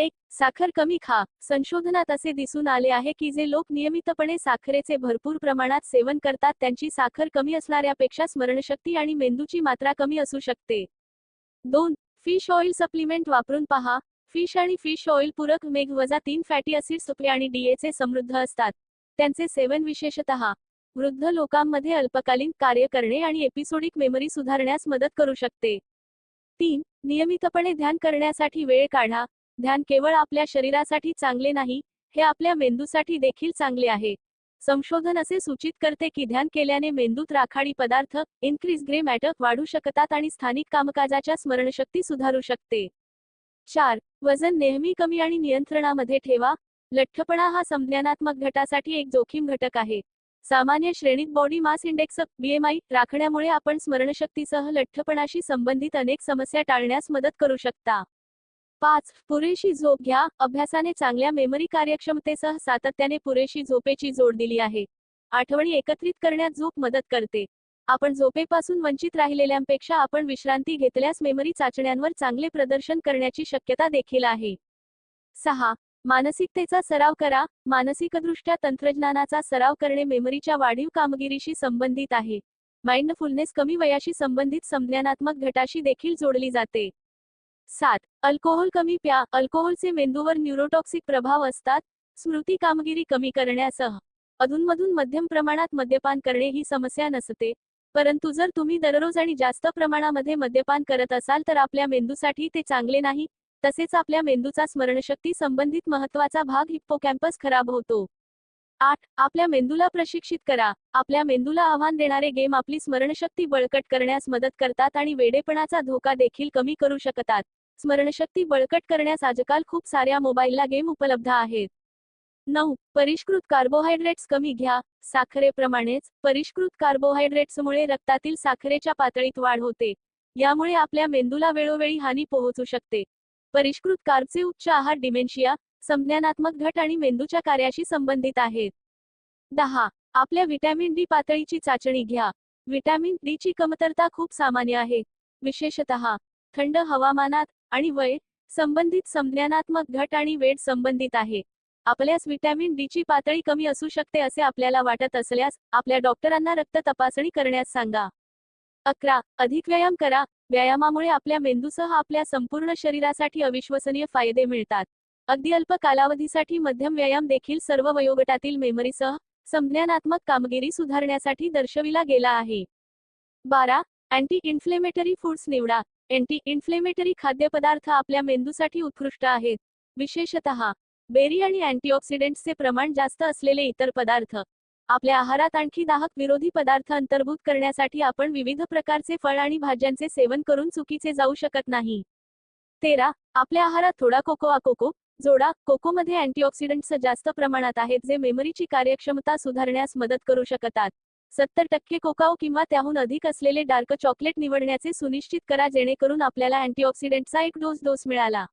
एक साखर कमी खा. संशोधनात असे दिसून आले आहे की जे लोक नियमितपणे साखरेचे भरपूर प्रमाणात सेवन करतात त्यांची साखर कमी असणाऱ्यापेक्षा स्मरणशक्ती आणि मेंदूची मात्रा कमी असू शकते. दोन. फिश ऑइल सप्लिमेंट वापरून पहा. फिश आणि फिश ऑइल पूरक मेघ वजा तीन फॅटी असिड्स आणि डीएचे समृद्ध असतात. त्यांचे सेवन विशेषतः वृद्ध लोकांमध्ये अल्पकालीन कार्य करणे आणि एपिसोडिक मेमरी सुधारण्यास मदत करू शकते. तीन. नियमितपणे ध्यान करण्यासाठी वेळ काढा. ध्यान केवळ आपल्या शरीरासाठी चांगले नाही हे आपल्या मेंदूसाठी देखील चांगले आहे. संशोधन असे सूचित करते की ध्यान केल्याने मेंदूत राखाडी पदार्थ इन्क्रीज ग्रे मॅटर वाढू शकतात आणि स्थानिक कामकाजाच्या स्मरणशक्ती सुधारू शकते. चार वजन नेहमी कमी आणि नियंत्रणामध्ये ठेवा. लठ्ठपणा हा संज्ञानात्मक घटासाठी एक जोखीम घटक आहे. सामान्य श्रेणीत बॉडी मास इंडेक्स बीएमआय राखण्यामुळे आपण स्मरणशक्तीसह लठ्ठपणाशी संबंधित अनेक समस्या टाळण्यास मदत करू शकता. पाच पुरेशी झोप घ्या. अभ्यासाने चांगल्या मेमरी कार्यक्षमतेसह सातत्याने पुरेशी झोपेची जोड दिली आहे. आठवणी एकत्रित करण्यात झोप मदत करते. आपण झोपेपासून वंचित राहिलेल्यांपेक्षा आपण विश्रांती घेतल्यास मेमरी चाचण्यांवर चांगले प्रदर्शन करण्याची शक्यता देखील आहे. सहा मानसिकतेचा सराव करा. मानसिकदृष्ट्या तंत्रज्ञानाचा सराव करणे मेमरीच्या वाढीव कामगिरीशी संबंधित आहे. माइंडफुलनेस कमी वयाशी संबंधित संज्ञानात्मक घटाशी देखील जोडली जाते. सात. अल्कोहोल कमी प्या. अल्कोहोलचे मेंदूवर न्यूरोटॉक्सिक प्रभाव असतात. स्मृती कामगिरी कमी करण्यासह. अधूनमधून मध्यम प्रमाणात मद्यपान करणे ही समस्या नसते. परंतु जर तुम्ही दररोज आणि जास्त प्रमाणामध्ये मद्यपान करत असाल तर आपल्या मेंदूसाठी ते चांगले नाही. तसेच आपल्या मेंदूचा स्मरणशक्ती संबंधित महत्त्वाचा भाग हिप्पोकॅम्पस खराब होतो. आठ. आपल्या मेंदूला प्रशिक्षित करा. आपल्या मेंदूला आव्हान देणारे गेम आपली स्मरणशक्ती बळकट करण्यास मदत करतात आणि वेडेपणाचा धोका देखील कमी करू शकतात. स्मरणशक्ती बळकट करण्यास आजकाल खूप साऱ्या मोबाईलला गेम उपलब्ध आहेत. नऊ परिष्कृत कार्बोहायड्रेट्स कमी घ्या. साखरेप्रमाणेच परिष्कृत कार्बोहायड्रेट्समुळे रक्तातील साखरेच्या पातळीत वाढ होते. यामुळे आपल्या मेंदूला वेळोवेळी हानी पोहोचू शकते. परिष्कृत कार्बचे उच्च आहार डिमेन्शिया संज्ञानात्मक घट आणि मेंदूच्या कार्याशी संबंधित आहेत. दहा आपल्या व्हिटॅमिन डी पातळीची चाचणी घ्या. व्हिटॅमिन डी ची कमतरता खूप सामान्य आहे. विशेषतः थंड हवामानात आणि वय संबंधित संज्ञानात्मक घट आणि वेळ संबंधित आहे. आपल्यास व्हिटॅमिन डी ची पातळी कमी असू शकते असे आपल्याला वाटत असल्यास आपल्या डॉक्टरांना रक्त तपासणी करण्यास सांगा. अकरा. अधिक व्यायाम करा. व्यायामामुळे आपल्या मेंदूसह आपल्या संपूर्ण शरीरासाठी अविश्वसनीय फायदे मिळतात. अगदी अल्प कालावधीसाठी मध्यम व्यायाम देखील सर्व वयोगटातील मेमरीसह संज्ञानात्मक कामगिरी सुधारण्यासाठी दर्शविला गेला आहे. बारा. अँटी इन्फ्लेमेटरी फूड्स निवडा. अँटी इन्फ्लेमेटरी खाद्यपदार्थ आपल्या मेंदूसाठी उत्कृष्ट आहेत. विशेषतः बेरी आणि अँटीऑक्सिडेंट्सचे प्रमाण जास्त असलेले इतर पदार्थ. आपल्या आहारात आणखी दाहक विरोधी पदार्थ अंतर्भूत करण्यासाठी आपण विविध प्रकारचे फळ आणि भाज्यांचे सेवन करून चुकीचे जाऊ शकत नाही. तेरा आपल्या आहारात थोडा कोकोआ कोको. जोडा कोकोमध्ये अँटीऑक्सिडंट्स जास्त प्रमाणात आहेत जे मेमरीची कार्यक्षमता सुधारण्यास मदत करू शकतात. सत्तर टक्के कोकाओ किंवा त्याहून अधिक असलेले डार्क चॉकलेट निवडण्याचे सुनिश्चित करा जेणेकरून आपल्याला अँटीऑक्सिडेंटचा एक डोस डोस मिळाला.